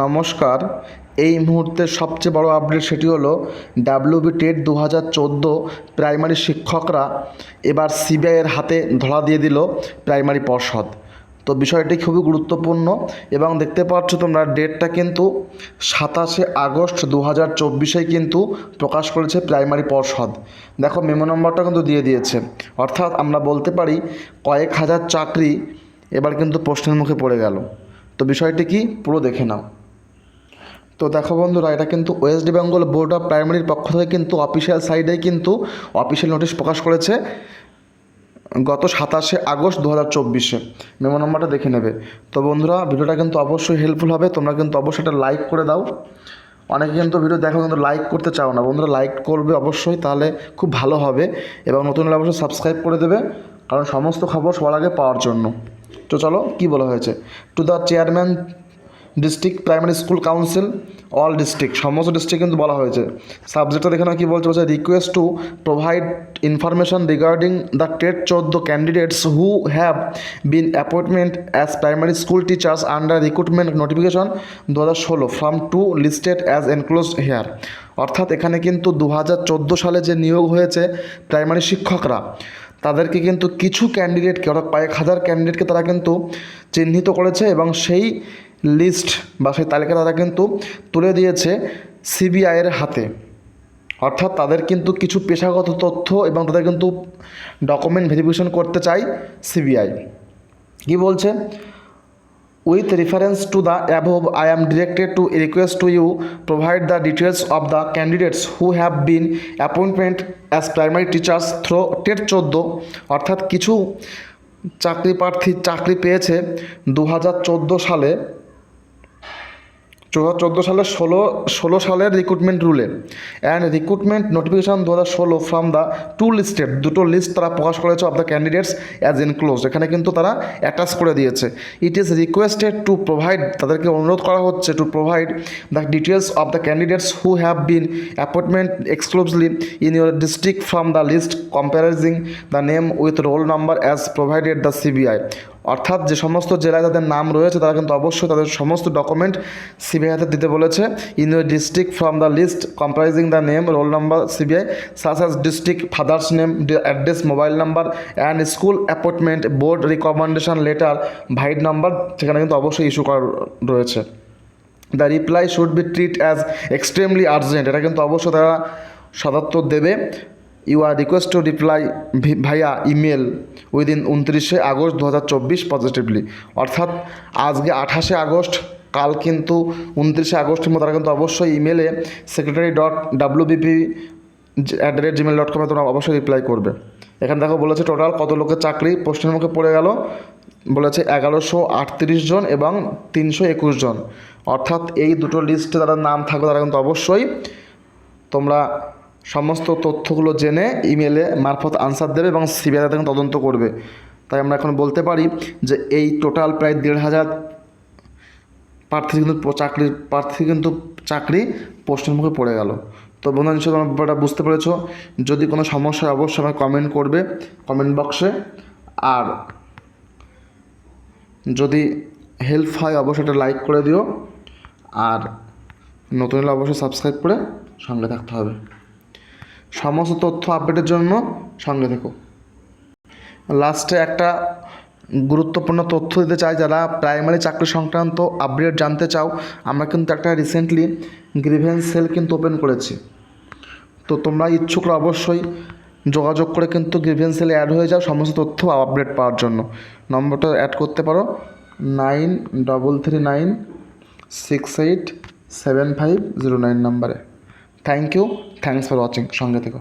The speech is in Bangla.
নমস্কার। এই মুহূর্তের সবচেয়ে বড় আপডেট সেটি হলো ডাব্লিউবি টেট দু হাজার চোদ্দ প্রাইমারি শিক্ষকরা এবার সিবিআইয়ের হাতে ধরা দিয়ে দিল প্রাইমারি পর্ষদ। তো বিষয়টি খুবই গুরুত্বপূর্ণ এবং দেখতে পাচ্ছ তোমরা ডেটটা কিন্তু সাতাশে আগস্ট দু হাজার চব্বিশেই কিন্তু প্রকাশ করেছে প্রাইমারি পর্ষদ। দেখো মেমো নম্বরটা কিন্তু দিয়ে দিয়েছে। অর্থাৎ আমরা বলতে পারি কয়েক হাজার চাকরি এবার কিন্তু প্রশ্নের মুখে পড়ে গেল। তো বিষয়টি কি পুরো দেখে নাও। তো দেখো বন্ধুরা, এটা কিন্তু ওয়েস্ট বেঙ্গল বোর্ড অফ প্রাইমারির পক্ষ থেকে কিন্তু অফিসিয়াল সাইডেই কিন্তু অফিসিয়াল নোটিশ প্রকাশ করেছে গত সাতাশে আগস্ট দু হাজার চব্বিশে। মেমো নম্বরটা দেখে নেবে। তো বন্ধুরা, ভিডিওটা কিন্তু অবশ্যই হেল্পফুল হবে, তোমরা কিন্তু অবশ্যই একটা লাইক করে দাও। অনেকে কিন্তু ভিডিও দেখো কিন্তু লাইক করতে চাও না। বন্ধুরা লাইক করবে অবশ্যই, তাহলে খুব ভালো হবে এবং নতুন হলে অবশ্যই সাবস্ক্রাইব করে দেবে, কারণ সমস্ত খবর সবার আগে পাওয়ার জন্য। তো চলো, কী বলা হয়েছে? To the chairman district primary school council all district সমস্ত ডিস্ট্রিক্ট কিন্তু বলা হয়েছে। সাবজেক্টটা দেখে না কি বলছে বলছে request to provide information regarding the TET চোদ্দ candidates who have been appointment as primary school teachers under recruitment notification দু হাজার ষোলো from two listed as enclosed here অর্থাৎ এখানে কিন্তু দু হাজার চোদ্দ সালে যে নিয়োগ হয়েছে প্রাইমারি শিক্ষকরা, তাদেরকে কিন্তু কিছু ক্যান্ডিডেটকে অর্থাৎ কয়েক হাজার ক্যান্ডিডেটকে তারা কিন্তু চিহ্নিত করেছে এবং সেই লিস্ট বা সেই তালিকা তারা কিন্তু তুলে দিয়েছে সিবিআইয়ের হাতে। অর্থাৎ তাদের কিন্তু কিছু পেশাগত তথ্য এবং তাদের কিন্তু ডকুমেন্ট ভেরিফিকেশন করতে চাই সিবিআই কি বলছে? With reference to the above I am directed to request to you provide the details of the candidates who have been appointment as primary teachers through TET চোদ্দ। অর্থাৎ কিছু চাকরি প্রার্থী চাকরি পেয়েছে দু হাজার চোদ্দ সালে। চোদ্দ সালের ষোলো ষোলো সালের রিক্রুটমেন্ট রুলে অ্যান্ড রিক্রুটমেন্ট নোটিফিকেশন দু হাজার ষোলো ফ্রম দ্য টু লিস্টেড দুটো লিস্ট তারা প্রকাশ করেছে of the candidates as enclose এখানে কিন্তু তারা অ্যাটাচ করে দিয়েছে। It is requested to provide তাদেরকে অনুরোধ করা হচ্ছে to provide the details of the candidates who have been appointment exclusively in your district from the list comprising the name with roll number as provided the CBI অর্থাৎ যে সমস্ত জেলায় তাদের নাম রয়েছে, তারা কিন্তু অবশ্যই তাদের সমস্ত ডকুমেন্ট সিবিআই হাতে দিতে বলেছে। In your district from the list comprising the name roll number CBI সাস as district father's name address mobile number and school appointment board recommendation letter vide number সেখানে কিন্তু অবশ্যই ইস্যু করা রয়েছে। The reply should be treat as extremely urgent এটা কিন্তু অবশ্যই তারা সদত্তর দেবে। You are request to reply via email within উনত্রিশে আগস্ট দু হাজার চব্বিশ পজিটিভলি অর্থাৎ আজকে আঠাশে আগস্ট, কাল কিন্তু উনত্রিশে আগস্টের মধ্যে তারা কিন্তু অবশ্যই ইমেলে secretary dot WBP at the rate Gmail dot কমে তোমরা অবশ্যই রিপ্লাই করবে। এখানে দেখো বলেছে টোটাল কত লোকের চাকরি, প্রশ্নের মুখে পড়ে গেল, বলেছে এগারোশো আটত্রিশ জন এবং তিনশো একুশ জন। অর্থাৎ এই দুটো লিস্টে তারা নাম থাকবে তারা কিন্তু অবশ্যই তোমরা সমস্ত তথ্যগুলো জেনে ইমেলে মারফত আনসার দেবে এবং সিবিআই তাদের তদন্ত করবে। তাই আমরা এখন বলতে পারি যে এই টোটাল প্রায় দেড় হাজার প্রার্থী কিন্তু চাকরির প্রার্থী কিন্তু চাকরি প্রশ্নের মুখে পড়ে গেল। তো বন্ধু নিশ্চয়ই তোমরা ব্যাপারটা বুঝতে পেরেছ। যদি কোনো সমস্যা অবশ্যই আমায় কমেন্ট করবে কমেন্ট বক্সে আর যদি হেল্প হয়, অবশ্যই একটা লাইক করে দিও। আর নতুন হলে অবশ্যই সাবস্ক্রাইব করে সঙ্গে থাকতে হবে। সমস্ত তথ্য আপডেটের জন্য সঙ্গে থেকো। লাস্টে একটা গুরুত্বপূর্ণ তথ্য দিতে চাই, যারা প্রাইমারি চাকরি সংক্রান্ত আপডেট জানতে চাও, আমরা কিন্তু একটা রিসেন্টলি গ্রিভেন্স সেল কিন্তু ওপেন করেছি। তো তোমরা ইচ্ছুকরা অবশ্যই যোগাযোগ করে কিন্তু গ্রিভেন্স সেলে অ্যাড হয়ে যাও, সমস্ত তথ্য আপডেট পাওয়ার জন্য। নম্বরটা অ্যাড করতে পারো nine double three nine six eight seven five zero nine নাম্বারে thank you thanks for watching সঙ্গে থেকো।